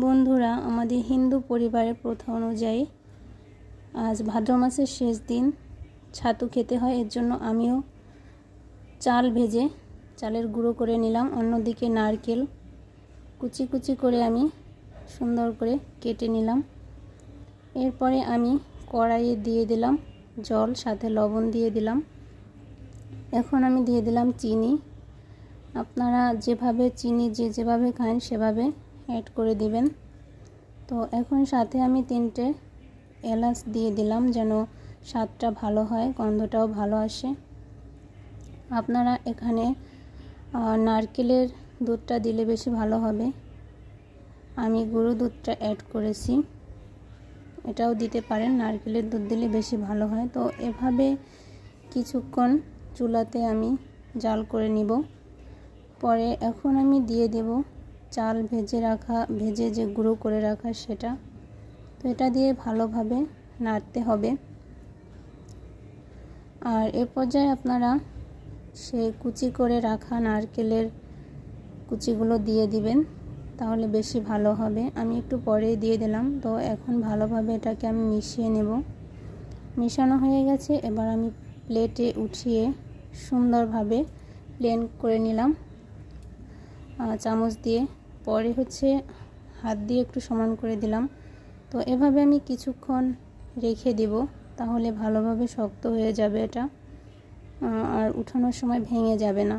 বন্ধুরা, আমাদের হিন্দু পরিবারের প্রথা অনুযায়ী আজ ভাদ্র মাসের শেষ দিন। ছাতু খেতে হয়, এর জন্য আমিও চাল ভেজে চালের গুঁড়ো করে নিলাম। অন্যদিকে নারকেল কুচি কুচি করে আমি সুন্দর করে কেটে নিলাম। এরপরে আমি কড়াইয়ে দিয়ে দিলাম জল, সাথে লবণ দিয়ে দিলাম। এখন আমি দিয়ে দিলাম চিনি। আপনারা যেভাবে চিনি, যে যেভাবে খান সেভাবে অ্যাড করে দিবেন। তো এখন সাথে আমি তিনটে এলাচ দিয়ে দিলাম যেন স্বাদটা ভালো হয়, গন্ধটাও ভালো আসে। আপনারা এখানে নারকেলের দুধটা দিলে বেশি ভালো হবে। আমি গরু দুধটা অ্যাড করেছি। এটাও দিতে পারেন, নারকেলের দুধ দিলে বেশি ভালো হয়। তো এভাবে কিছুক্ষণ চুলাতে আমি জাল করে নিব। পরে এখন আমি দিয়ে দেব চাল ভেজে রাখা, ভেজে যে গুঁড়ো করে রাখা সেটা। তো এটা দিয়ে ভালোভাবে নাড়তে হবে। আর এ পর্যায়ে আপনারা সে কুচি করে রাখা নারকেলের কুচিগুলো দিয়ে দিবেন, তাহলে বেশি ভালো হবে। আমি একটু পরে দিয়ে দিলাম, তো এখন ভালোভাবে এটাকে আমি মিশিয়ে নেব। মিশানো হয়ে গেছে, এবার আমি প্লেটে উঠিয়ে সুন্দরভাবে প্লেন করে নিলাম। চামচ দিয়ে পরে হচ্ছে হাত দিয়ে একটু সমান করে দিলাম। তো এভাবে আমি কিছুক্ষণ রেখে দিব, তাহলে ভালোভাবে শক্ত হয়ে যাবে এটা আর উঠানোর সময় ভেঙে যাবে না।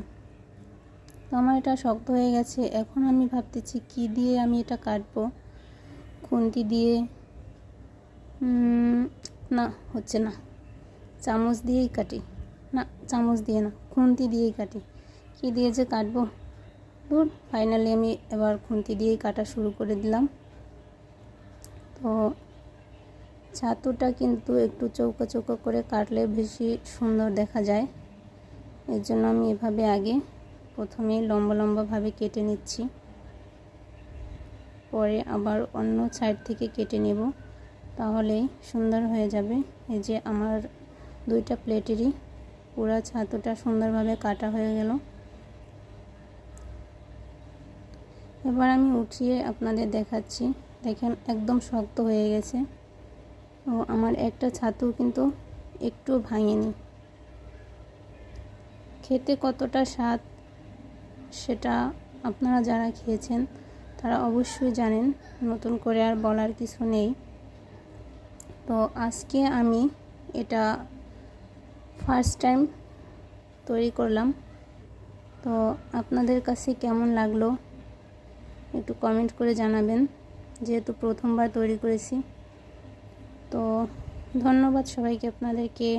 তো আমার এটা শক্ত হয়ে গেছে, এখন আমি ভাবতেছি কি দিয়ে আমি এটা কাটবো, খুন্তি দিয়ে না, হচ্ছে না। চামচ দিয়েই কাটি, না, চামচ দিয়ে না, খুন্তি দিয়েই কাটি। কি দিয়ে যে কাটবো? দূর ফাইনালি আমি এবার খুন্তি দিয়েই কাটা শুরু করে দিলাম। তো ছাতুটা কিন্তু একটু চৌকো চৌকো করে কাটলে বেশি সুন্দর দেখা যায়। এর জন্য আমি এভাবে আগে প্রথমে লম্বা লম্বাভাবে কেটে নিচ্ছি। পরে আবার অন্য সাইড থেকে কেটে নেব। তাহলেই সুন্দর হয়ে যাবে। এই যে আমার দুইটা প্লেটেরই পুরা ছাতুটা সুন্দরভাবে কাটা হয়ে গেল। এবার আমি উঠিয়ে আপনাদের দেখাচ্ছি। দেখেন, একদম শক্ত হয়ে গেছে। ও, আমার একটা ছাতু কিন্তু একটু ভাঙেনি। খেতে কতটা স্বাদ সেটা আপনারা যারা খেয়েছেন, তারা অবশ্যই জানেন। নতুন করে আর বলার কিছু নেই। তো, আজকে আমি এটা ফার্স্ট টাইম তৈরি করলাম। তো, আপনাদের কাছে কেমন লাগল? একটু কমেন্ট করে জানাবেন যেহেতু প্রথমবার তৈরি করেছি। তো ধন্যবাদ সবাইকে আপনাদেরকে।